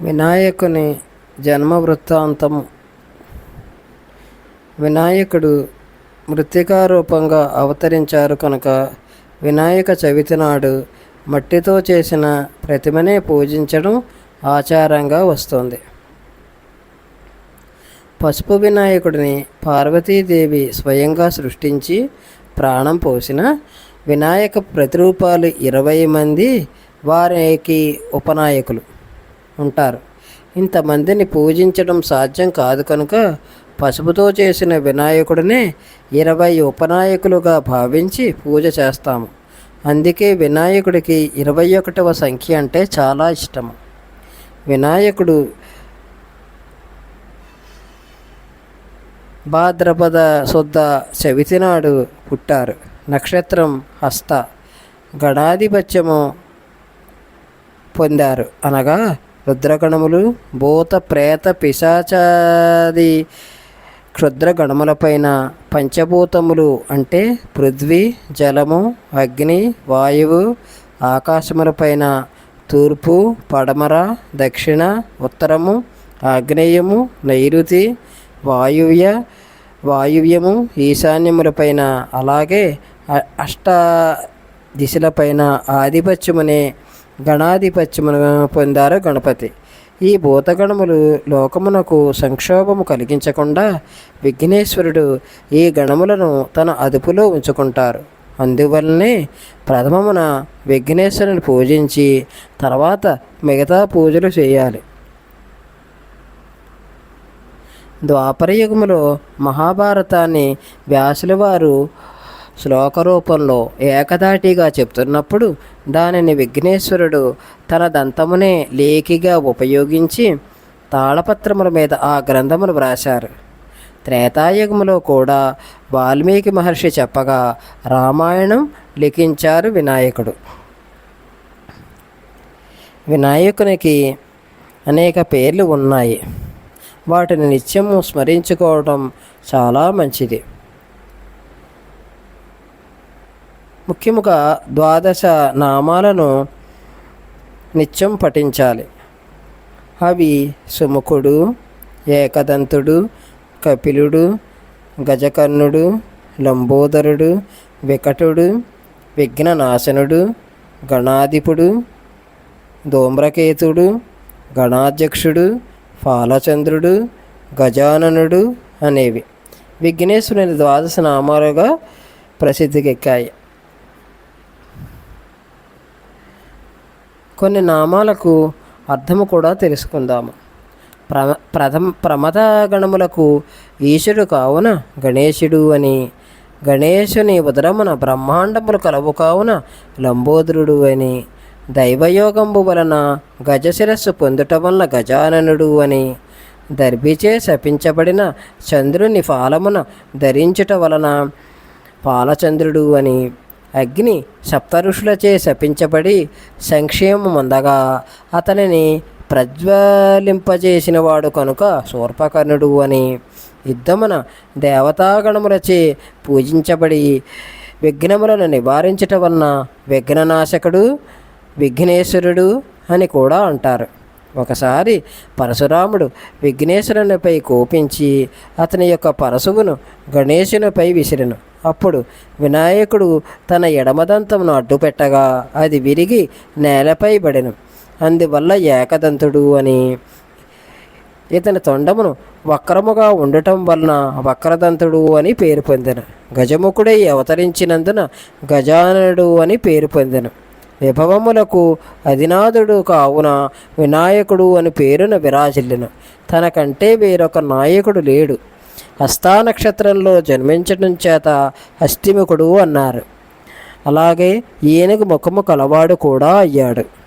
వినాయకుని జన్మ వృత్తాంతం వినాయకుడు మృతికారూపంగా అవతరించారు కనుక వినాయక చవితి నాడు మట్టితో చేసిన ప్రతిమనే పూజించడం ఆచారంగా వస్తుంది. పసుపు వినాయకుడిని పార్వతీదేవి స్వయంగా సృష్టించి ప్రాణం పోసిన వినాయక ప్రతిరూపాలు ఇరవై మంది వారికి ఉపనాయకులు. ఉంటారు. ఇంతమందిని పూజించడం సాధ్యం కాదు కనుక పసుపుతో చేసిన వినాయకుడినే ఇరవై ఉపనాయకులుగా భావించి పూజ చేస్తాము. అందుకే వినాయకుడికి ఇరవై ఒకటవ సంఖ్య అంటే చాలా ఇష్టము. వినాయకుడు భాద్రపద శుద్ధ చవితి నాడు పుట్టారు. నక్షత్రం హస్త. గణాధిపత్యము పొందారు. అనగా రుద్రగణములు భూత ప్రేత పిశాచాది క్షుద్రగణములపైన పంచభూతములు అంటే పృథ్వీ జలము అగ్ని వాయువు ఆకాశములపైన తూర్పు పడమర దక్షిణ ఉత్తరము ఆగ్నేయము నైరుతి వాయువ్య వాయువ్యము ఈశాన్యములపైన అలాగే అష్ట దిశలపైన ఆధిపత్యమనే గణాధిపత్యమును పొందారు గణపతి. ఈ భూతగణములు లోకమునకు సంక్షోభము కలిగించకుండా విఘ్నేశ్వరుడు ఈ గణములను తన అదుపులో ఉంచుకుంటారు. అందువల్లనే ప్రథమమున విఘ్నేశ్వరుని పూజించి తర్వాత మిగతా పూజలు చేయాలి. ద్వాపరయుగములో మహాభారతాన్ని వ్యాసుల వారు శ్లోక రూపంలో ఏకదాటిగా చెప్తున్నప్పుడు దానిని విఘ్నేశ్వరుడు తన దంతమునే లేఖిగా ఉపయోగించి తాళపత్రముల మీద ఆ గ్రంథమును వ్రాశారు. త్రేతాయుగములో కూడా వాల్మీకి మహర్షి చెప్పగా రామాయణం లిఖించారు వినాయకుడు. వినాయకునికి అనేక పేర్లు ఉన్నాయి. వాటిని నిత్యము స్మరించుకోవడం చాలా మంచిది. ముఖ్యముగా ద్వాదశ నామాలను నిత్యం పఠించాలి. అవి సుముఖుడు ఏకదంతుడు కపిలుడు గజకర్ణుడు లంబోదరుడు వికటుడు విఘ్ననాశనుడు గణాధిపుడు ధూమ్రకేతుడు గణాధ్యక్షుడు ఫాలచంద్రుడు గజాననుడు అనేవి. విఘ్నేశ్వరుని ద్వాదశ నామాలుగా ప్రసిద్ధికెక్కాయి. కొన్ని నామాలకు అర్థము కూడా తెలుసుకుందాము. ప్రమ ప్రథమ ప్రమద గణములకు ఈశుడు కావున గణేశుడు అని గణేశుని ఉదరమున బ్రహ్మాండములు కలవు కావున లంబోదరుడు అని దైవయోగంబు వలన గజశిరస్సు పొందుట వలన గజాననుడు అని దర్భిచే శపించబడిన చంద్రుని ఫాలమున ధరించుట వలన పాలచంద్రుడు అని అగ్ని సప్తఋషులచే శపించబడి సంక్షేమముందగా అతనిని ప్రజ్వలింపజేసిన వాడు కనుక శూర్పకర్ణుడు అని యుద్ధమున దేవతాగణములచే పూజించబడి విఘ్నములను నివారించట వలన విఘ్ననాశకుడు విఘ్నేశ్వరుడు అని కూడా అంటారు. ఒకసారి పరశురాముడు విఘ్నేశ్వరునిపై కోపించి అతని యొక్క పరశువును గణేశునిపై విసిరెను. అప్పుడు వినాయకుడు తన ఎడమదంతమును అడ్డుపెట్టగా అది విరిగి నేలపై పడెను అందువల్ల ఏకదంతుడు అని. ఇతని తొండమును వక్రముగా ఉండటం వలన వక్రదంతుడు అని పేరు పొందెను. గజముఖుడై అవతరించినందున గజానుడు అని పేరు పొందెను. విభవములకు అధినాథుడు కావున వినాయకుడు అని పేరున విరాజిల్లిన. తనకంటే వేరొక నాయకుడు లేడు. హస్తా నక్షత్రంలో జన్మించడం చేత హస్తిముఖుడు అన్నారు. అలాగే ఈయనకు ముఖము కలవాడు కూడా అయ్యాడు.